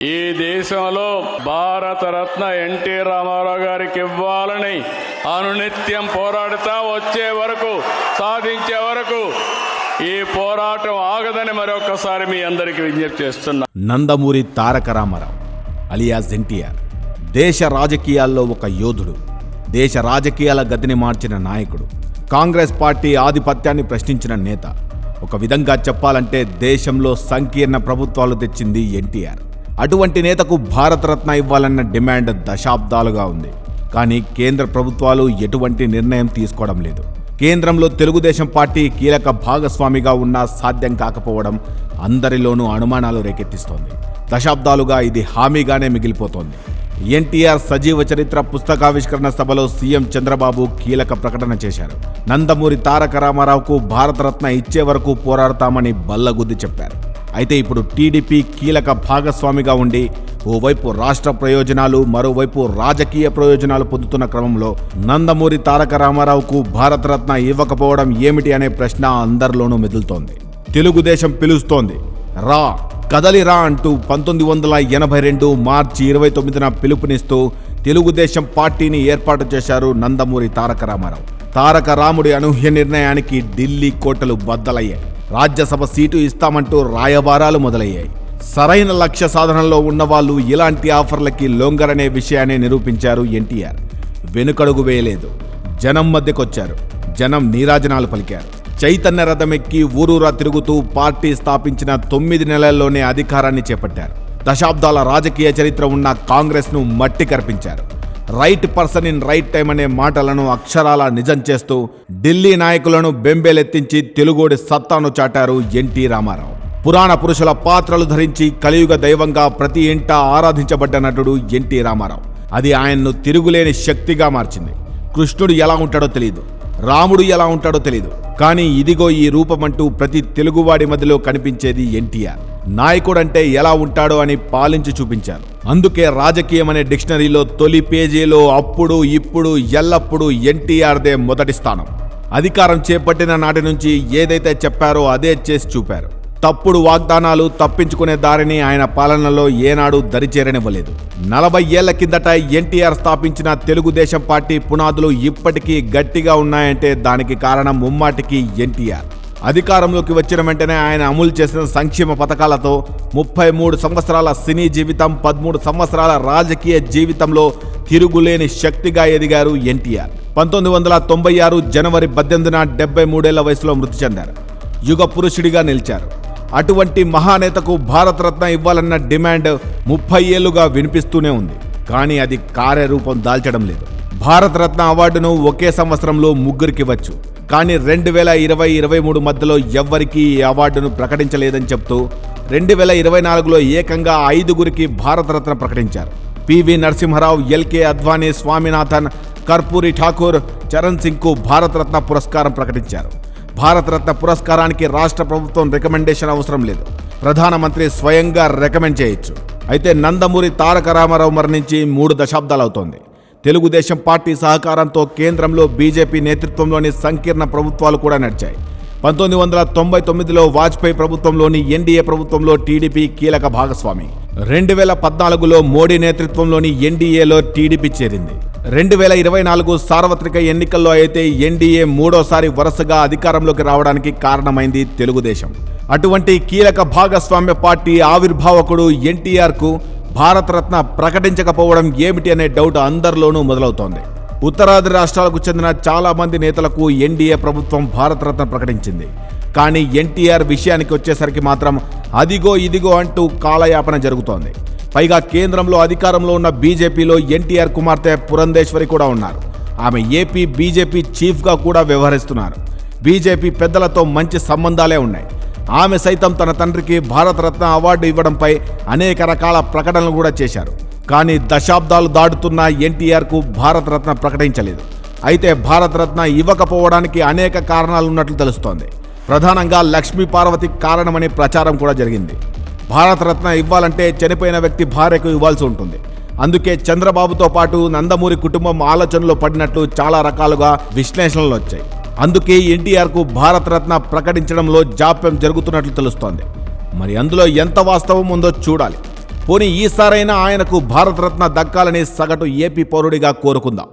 ఈ దేశంలో భారతరత్న ఎన్టీ రామారావు గారికి ఇవ్వాలని అనునిత్యం పోరాడుతా వచ్చే వరకు సాధించే వరకు ఈ పోరాటం ఆగదని మరొకసారి మీ అందరికీ విజ్ఞప్తి చేస్తున్నా. నందమూరి తారక రామారావు అలియాస్ ఎన్టీఆర్ దేశ రాజకీయాల్లో ఒక యోధుడు దేశ రాజకీయాల గతిని మార్చిన నాయకుడు కాంగ్రెస్ పార్టీ ఆధిపత్యాన్ని ప్రశ్నించిన నేత. ఒక విధంగా చెప్పాలంటే దేశంలో సంకీర్ణ ప్రభుత్వాలు తెచ్చింది ఎన్టీఆర్. అటువంటి నేతకు భారతరత్న ఇవ్వాలన్న డిమాండ్ దశాబ్దాలుగా ఉంది. కానీ కేంద్ర ప్రభుత్వాలు ఎటువంటి నిర్ణయం తీసుకోవడం లేదు. కేంద్రంలో తెలుగుదేశం పార్టీ కీలక భాగస్వామిగా ఉన్నా సాధ్యం కాకపోవడం అందరిలోనూ అనుమానాలు రేకెత్తిస్తోంది. దశాబ్దాలుగా ఇది హామీగానే మిగిలిపోతోంది. ఎన్టీఆర్ సజీవ చరిత్ర పుస్తకావిష్కరణ సభలో సీఎం చంద్రబాబు కీలక ప్రకటన చేశారు. నందమూరి తారక రామారావుకు భారతరత్న ఇచ్చే వరకు పోరాడతామని బల్లగుద్ది చెప్పారు. అయితే ఇప్పుడు టీడీపీ కీలక భాగస్వామిగా ఉండి ఓవైపు రాష్ట్ర ప్రయోజనాలు మరోవైపు రాజకీయ ప్రయోజనాలు పొందుతున్న క్రమంలో నందమూరి తారక రామారావుకు భారతరత్న ఇవ్వకపోవడం ఏమిటి అనే ప్రశ్న అందరిలోనూ మెదులుతోంది. తెలుగుదేశం పిలుస్తోంది. రా కదలిరా అంటూ పంతొమ్మిది వందల ఎనభై రెండు మార్చి ఇరవై తొమ్మిదిన పిలుపునిస్తూ తెలుగుదేశం పార్టీని ఏర్పాటు చేశారు నందమూరి తారక రామారావు. తారక రాముడి అనూహ్య నిర్ణయానికి ఢిల్లీ కోటలు బద్దలయ్యాయి. రాజ్యసభ సీటు ఇస్తామంటూ రాయబారాలు మొదలయ్యాయి. సరైన లక్ష్య సాధనలో ఉన్నవాళ్ళు ఇలాంటి ఆఫర్లకి లొంగరనే విషయాన్ని నిరూపించారు ఎన్టీఆర్. వెనుకడుగు వేయలేదు. జనం మధ్యకొచ్చారు. జనం నీరాజనాలు పలికారు. చైతన్య రథమెక్కి ఊరూరా తిరుగుతూ పార్టీ స్థాపించిన తొమ్మిది నెలల్లోనే అధికారాన్ని చేపట్టారు. దశాబ్దాల రాజకీయ చరిత్ర ఉన్న కాంగ్రెస్ను మట్టి కర్పించారు right person in right time అనే మాటలను అక్షరాల నిజం చేస్తూ ఢిల్లీ నాయకులను బెంబేలెత్తించి తెలుగోడి సత్తాను చాటారు ఎన్టీ రామారావు. పురాణ పురుషుల పాత్రలు ధరించి కలియుగ దైవంగా ప్రతి ఇంట ఆరాధించబడ్డ నటుడు ఎన్టీ రామారావు. అది ఆయన్ను తిరుగులేని శక్తిగా మార్చింది. కృష్ణుడు ఎలా ఉంటాడో తెలియదు రాముడు ఎలా ఉంటాడో తెలియదు కానీ ఇదిగో ఈ రూపమంటూ ప్రతి తెలుగువాడి మధ్యలో కనిపించేది ఎన్టీఆర్. నాయకుడంటే ఎలా ఉంటాడో అని పాలించి చూపించారు. అందుకే రాజకీయం అనే డిక్షనరీలో తొలి పేజీలో అప్పుడు ఇప్పుడు ఎల్లప్పుడూ ఎన్టీఆర్దే మొదటి స్థానం. అధికారం చేపట్టిన నాటి నుంచి ఏదైతే చెప్పారో అదే చేసి చూపారు. తప్పుడు వాగ్దానాలు తప్పించుకునే దారిని ఆయన పాలనలో ఏనాడు దరిచేరనివ్వలేదు. నలభై ఏళ్ళ కిందట ఎన్టీఆర్ స్థాపించిన తెలుగుదేశం పార్టీ పునాదులు ఇప్పటికీ గట్టిగా ఉన్నాయంటే దానికి కారణం ముమ్మాటికి ఎన్టీఆర్. అధికారంలోకి వచ్చిన వెంటనే ఆయన అమలు చేసిన సంక్షేమ పథకాలతో ముప్పై మూడు సంవత్సరాల సినీ జీవితం పదమూడు సంవత్సరాల రాజకీయ జీవితంలో తిరుగులేని శక్తిగా ఎదిగారు ఎన్టీఆర్. పంతొమ్మిది వందల తొంభై ఆరు జనవరి పద్దెనిమిదిన డెబ్బై మూడేళ్ళ వయసులో మృతి చెందారు. యుగ పురుషుడిగా నిలిచారు. అటువంటి మహానేతకు భారతరత్న ఇవ్వాలన్న డిమాండ్ ముప్పై ఏళ్ళుగా వినిపిస్తూనే ఉంది. కానీ అది కార్యరూపం దాల్చడం లేదు. భారతరత్న అవార్డును ఒకే సంవత్సరంలో ముగ్గురికి వచ్చు కానీ రెండు వేల ఇరవై ఇరవై మూడు మధ్యలో ఎవ్వరికీ ఈ అవార్డును ప్రకటించలేదని చెప్తూ రెండు వేల ఇరవై నాలుగులో ఏకంగా ఐదుగురికి భారతరత్న ప్రకటించారు. పివి నరసింహారావు ఎల్కే అద్వానీ స్వామినాథన్ కర్పూరి ఠాకూర్ చరణ్ సింగ్కు భారతరత్న పురస్కారం ప్రకటించారు. భారతరత్న పురస్కారానికి రాష్ట్ర ప్రభుత్వం రికమెండేషన్ అవసరం లేదు. ప్రధానమంత్రి స్వయంగా రికమెండ్ చేయొచ్చు. అయితే నందమూరి తారక రామారావు మరణించి మూడు దశాబ్దాలు అవుతోంది తెలుగుదేశం పార్టీ సహకారంతో కేంద్రంలో బీజేపీ నేతృత్వంలోని సంకీర్ణ ప్రభుత్వాలు కూడా నడిచాయి. పంతొమ్మిది వందల తొంభై తొమ్మిదిలో వాజ్పేయి ప్రభుత్వంలోని ఎన్డీఏ ప్రభుత్వంలో టీడీపీ కీలక భాగస్వామి. రెండు వేల పద్నాలుగులో మోడీ నేతృత్వంలోని ఎన్డీఏలో టీడీపీ చేరింది. రెండు వేల ఇరవై నాలుగు సార్వత్రిక ఎన్నికల్లో అయితే ఎన్డీఏ మూడోసారి వరుసగా అధికారంలోకి రావడానికి కారణమైంది తెలుగుదేశం. అటువంటి కీలక భాగస్వామ్య పార్టీ ఆవిర్భావకుడు ఎన్టీఆర్కు భారతరత్న ప్రకటించకపోవడం ఏమిటి అనే డౌట్ అందరిలోనూ మొదలవుతోంది. ఉత్తరాది రాష్ట్రాలకు చెందిన చాలా మంది నేతలకు ఎన్డీఏ ప్రభుత్వం భారతరత్న ప్రకటించింది. కానీ ఎన్టీఆర్ విషయానికి వచ్చేసరికి మాత్రం అదిగో ఇదిగో అంటూ కాలయాపన జరుగుతోంది. పైగా కేంద్రంలో అధికారంలో ఉన్న బీజేపీలో ఎన్టీఆర్ కుమార్తె పురంధేశ్వరి కూడా ఉన్నారు. ఆమె ఏపీ బీజేపీ చీఫ్గా కూడా వ్యవహరిస్తున్నారు. బీజేపీ పెద్దలతో మంచి సంబంధాలే ఉన్నాయి. ఆమె సైతం తన తండ్రికి భారతరత్న అవార్డు ఇవ్వడంపై అనేక రకాల ప్రకటనలు కూడా చేశారు. కానీ దశాబ్దాలు దాటుతున్న ఎన్టీఆర్కు భారతరత్న ప్రకటించలేదు. అయితే భారతరత్న ఇవ్వకపోవడానికి అనేక కారణాలు ఉన్నట్లు తెలుస్తోంది. ప్రధానంగా లక్ష్మీ పార్వతి కారణమని ప్రచారం కూడా జరిగింది. భారతరత్న ఇవ్వాలంటే చనిపోయిన వ్యక్తి భార్యకు ఇవ్వాల్సి ఉంటుంది. అందుకే చంద్రబాబుతో పాటు నందమూరి కుటుంబం ఆలోచనలో పడినట్లు చాలా రకాలుగా విశ్లేషణలు వచ్చాయి. అందుకే ఎన్టీఆర్కు భారతరత్న ప్రకటించడంలో జాప్యం జరుగుతున్నట్లు తెలుస్తోంది. మరి అందులో ఎంత వాస్తవం ఉందో చూడాలి. పోనీ ఈసారైనా ఆయనకు భారతరత్న దక్కాలని సగటు ఏపీ పౌరుడిగా కోరుకుందాం.